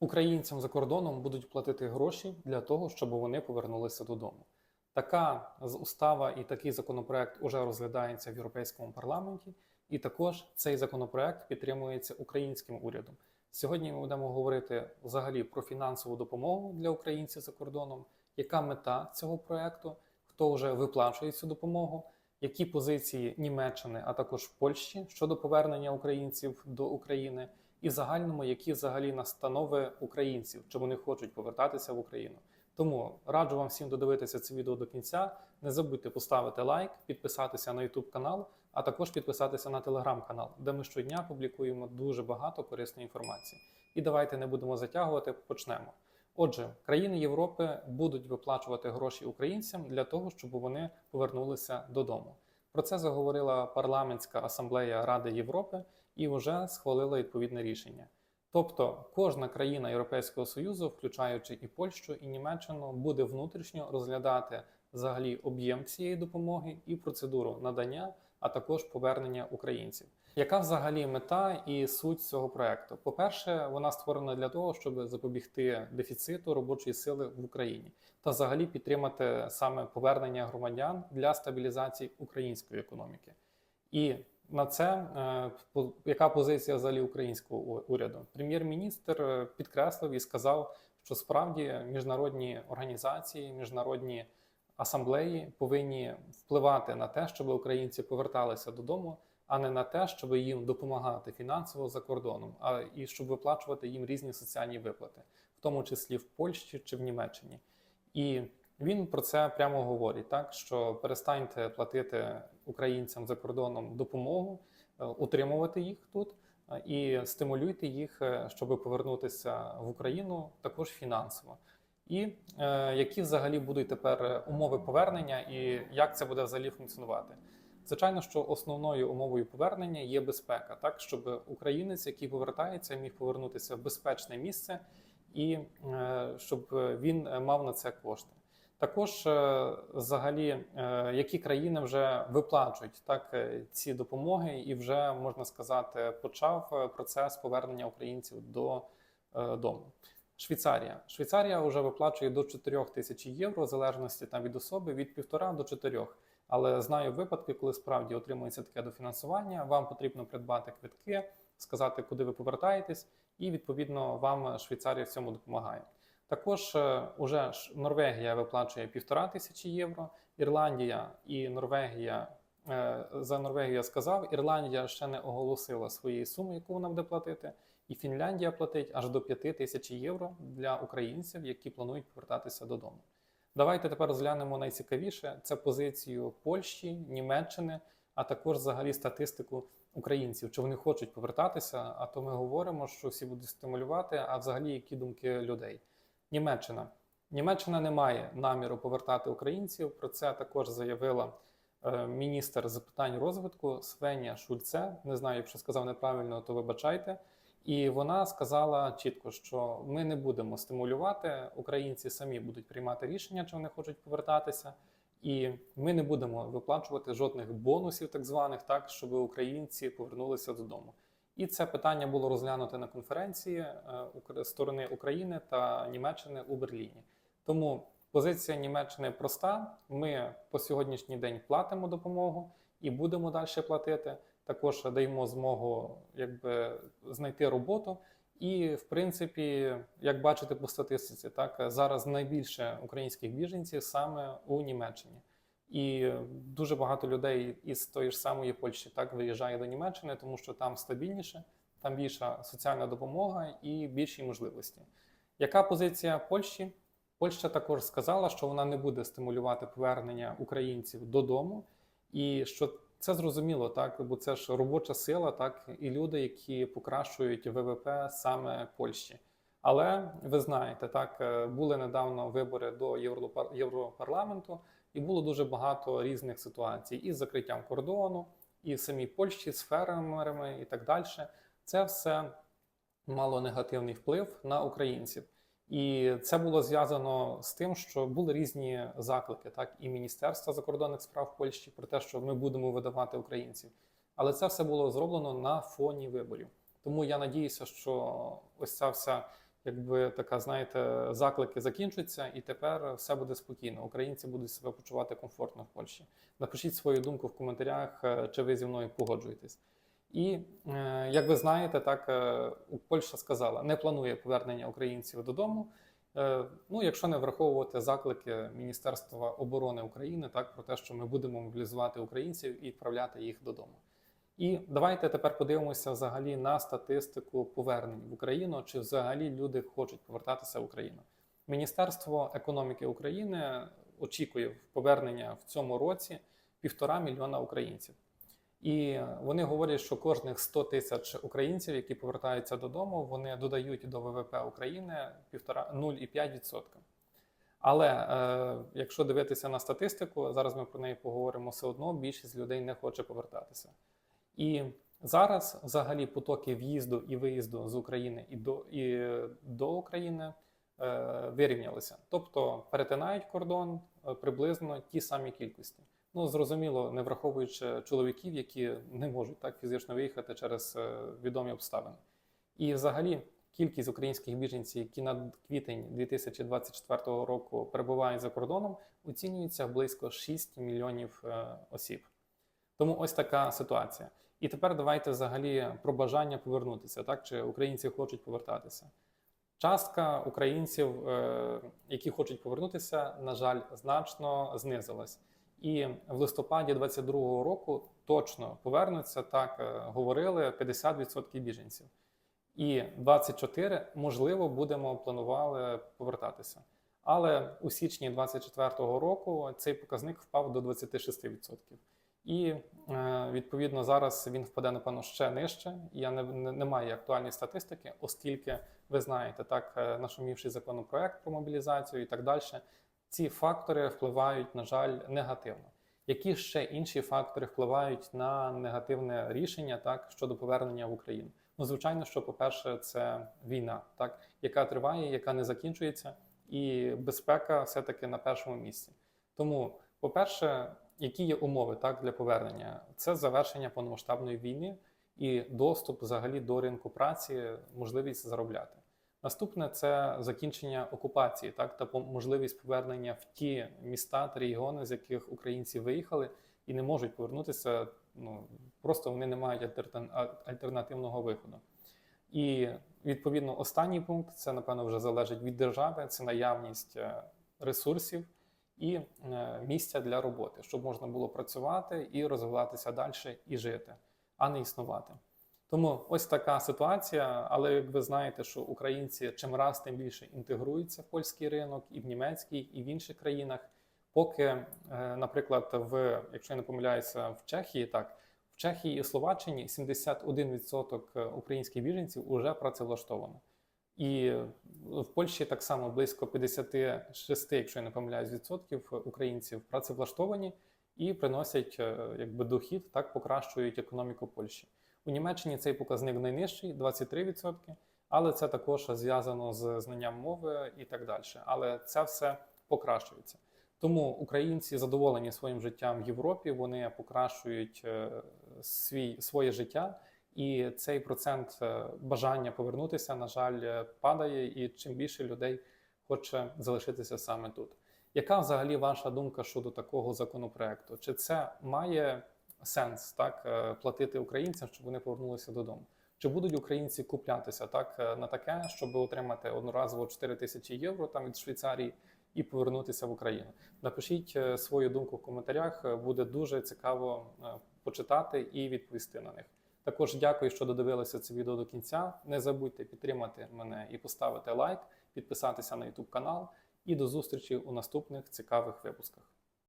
Українцям за кордоном будуть платити гроші для того, щоб вони повернулися додому. Така устава і такий законопроект уже розглядається в Європейському парламенті, і також цей законопроект підтримується українським урядом. Сьогодні ми будемо говорити взагалі про фінансову допомогу для українців за кордоном, яка мета цього проекту, хто вже виплачує цю допомогу, які позиції Німеччини, а також Польщі щодо повернення українців до України, і в загальному, які взагалі настанови українців, чи вони хочуть повертатися в Україну. Тому раджу вам всім додивитися це відео до кінця. Не забудьте поставити лайк, підписатися на YouTube канал, а також підписатися на Telegram канал, де ми щодня публікуємо дуже багато корисної інформації. І давайте не будемо затягувати, почнемо. Отже, країни Європи будуть виплачувати гроші українцям для того, щоб вони повернулися додому. Про це заговорила парламентська асамблея Ради Європи і вже схвалила відповідне рішення. Тобто кожна країна Європейського Союзу, включаючи і Польщу, і Німеччину, буде внутрішньо розглядати взагалі об'єм цієї допомоги і процедуру надання, а також повернення українців. Яка взагалі мета і суть цього проекту? По-перше, вона створена для того, щоб запобігти дефіциту робочої сили в Україні та взагалі підтримати саме повернення громадян для стабілізації української економіки. І на це е, яка позиція взагалі українського уряду? Прем'єр-міністр е, підкреслив і сказав, що справді міжнародні організації, міжнародні асамблеї повинні впливати на те, щоб українці поверталися додому, а не на те, щоб їм допомагати фінансово за кордоном, а і щоб виплачувати їм різні соціальні виплати, в тому числі в Польщі чи в Німеччині. І він про це прямо говорить, так що перестаньте платити українцям за кордоном допомогу, е, утримувати їх тут е, і стимулюйте їх, е, щоб повернутися в Україну також фінансово. І е, які взагалі будуть тепер умови повернення, і як це буде взагалі функціонувати? Звичайно, що основною умовою повернення є безпека, так щоб українець, який повертається, міг повернутися в безпечне місце, і е, щоб він мав на це кошти. Також е, взагалі, е, які країни вже виплачують так е, ці допомоги, і вже можна сказати, почав процес повернення українців до дому. Швейцарія. Швейцарія вже виплачує до 4 тисяч євро, в залежності там від особи, від 1,5 до 4. Але знаю випадки, коли справді отримується таке дофінансування. Вам потрібно придбати квитки, сказати, куди ви повертаєтесь, і відповідно вам Швейцарія в цьому допомагає. Також е, уже Норвегія виплачує півтора тисячі євро. Ірландія і Норвегія е, за Норвегію я сказав. Ірландія ще не оголосила своєї суми, яку вона буде платити. І Фінляндія платить аж до 5 тисяч євро для українців, які планують повертатися додому. Давайте тепер розглянемо найцікавіше: це позицію Польщі, Німеччини, а також взагалі статистику українців, чи вони хочуть повертатися. А то ми говоримо, що всі будуть стимулювати, а взагалі які думки людей. Німеччина. Німеччина не має наміру повертати українців. Про це також заявила е, міністр з питань розвитку Свенія Шульце. Не знаю, якщо сказав неправильно, то вибачайте. І вона сказала чітко, що ми не будемо стимулювати, українці самі будуть приймати рішення, чи вони хочуть повертатися, і ми не будемо виплачувати жодних бонусів, так званих, так щоб українці повернулися додому. І це питання було розглянуте на конференції е, сторони України та Німеччини у Берліні. Тому позиція Німеччини проста: ми по сьогоднішній день платимо допомогу і будемо далі платити. Також даємо змогу якби знайти роботу. І, в принципі, як бачите по статистиці, так зараз найбільше українських біженців саме у Німеччині. І дуже багато людей із тої ж самої Польщі так виїжджає до Німеччини, тому що там стабільніше, там більша соціальна допомога і більші можливості. Яка позиція Польщі? Польща також сказала, що вона не буде стимулювати повернення українців додому, і що це зрозуміло, так бо це ж робоча сила, так і люди, які покращують ВВП саме Польщі. Але ви знаєте, так були недавно вибори до Європар- Європарламенту, і було дуже багато різних ситуацій із закриттям кордону, і в самій Польщі з фермерами і так далі. Це все мало негативний вплив на українців. І це було зв'язано з тим, що були різні заклики, так і Міністерства закордонних справ Польщі про те, що ми будемо видавати українців. Але це все було зроблено на фоні виборів. Тому я надіюся, що ось ця вся якби така, знаєте, заклики закінчуються, і тепер все буде спокійно. Українці будуть себе почувати комфортно в Польщі. Напишіть свою думку в коментарях, е, чи ви зі мною погоджуєтесь. І е, як ви знаєте, так е, Польща сказала, не планує повернення українців додому. Ну, якщо не враховувати заклики Міністерства оборони України, так про те, що ми будемо мобілізувати українців і відправляти їх додому. І давайте тепер подивимося взагалі на статистику повернень в Україну, чи взагалі люди хочуть повертатися в Україну. Міністерство економіки України очікує повернення в цьому році півтора мільйона українців. І вони говорять, що кожних 100 тисяч українців, які повертаються додому, вони додають до ВВП України 1,5 0,5%. Але е, якщо дивитися на статистику, зараз ми про неї поговоримо все одно, більшість людей не хоче повертатися. І зараз взагалі потоки в'їзду і виїзду з України і до, і до України е, вирівнялися. Тобто перетинають кордон е, приблизно ті самі кількості. Ну, зрозуміло, не враховуючи чоловіків, які не можуть так фізично виїхати через е, відомі обставини. І взагалі кількість українських біженців, які на квітень 2024 року перебувають за кордоном, оцінюється близько 6 мільйонів е, осіб. Тому ось така ситуація. І тепер давайте взагалі про бажання повернутися, так чи українці хочуть повертатися. Частка українців, е, які хочуть повернутися, на жаль, значно знизилась. І в листопаді 22-го року точно повернуться, так е, говорили 50% біженців. І 24 можливо будемо планували повертатися. Але у січні 24-го року цей показник впав до 26%. І е, відповідно зараз він впаде напевно ще нижче. Я не, не, не маю актуальної статистики, оскільки ви знаєте, так е, нашумівший законопроект про мобілізацію і так далі. Ці фактори впливають, на жаль, негативно. Які ще інші фактори впливають на негативне рішення так щодо повернення в Україну? Ну, звичайно, що, по-перше, це війна, так яка триває, яка не закінчується, і безпека все-таки на першому місці. Тому, по-перше, які є умови так для повернення? Це завершення повномасштабної війни і доступ взагалі до ринку праці, можливість заробляти. Наступне це закінчення окупації, так та можливість повернення в ті міста та регіони, з яких українці виїхали і не можуть повернутися. Ну просто вони не мають альтернативного виходу. І відповідно останній пункт це напевно вже залежить від держави. Це наявність е, ресурсів і е, місця для роботи, щоб можна було працювати і розвиватися далі і жити, а не існувати. Тому ось така ситуація. Але як ви знаєте, що українці чим раз тим більше інтегруються в польський ринок, і в німецький, і в інших країнах. Поки, е, наприклад, в якщо я не помиляюся, в Чехії так в Чехії і Словаччині 71% українських біженців вже працевлаштовано. І в Польщі так само близько 56, якщо я не помиляюсь, відсотків українців працевлаштовані і приносять е, якби дохід, так покращують економіку Польщі. У Німеччині цей показник найнижчий 23%, але це також зв'язано з знанням мови і так далі. Але це все покращується. Тому українці задоволені своїм життям в Європі, вони покращують е, свій, своє життя, і цей процент е, бажання повернутися, на жаль, е, падає, і чим більше людей хоче залишитися саме тут. Яка взагалі ваша думка щодо такого законопроекту? Чи це має сенс так платити українцям, щоб вони повернулися додому? Чи будуть українці куплятися так на таке, щоб отримати одноразово 4 тисячі євро там від Швейцарії? і повернутися в Україну. Напишіть е, свою думку в коментарях, е, буде дуже цікаво е, почитати і відповісти на них. Також дякую, що додивилися це відео до кінця. Не забудьте підтримати мене і поставити лайк, підписатися на YouTube канал. І до зустрічі у наступних цікавих випусках.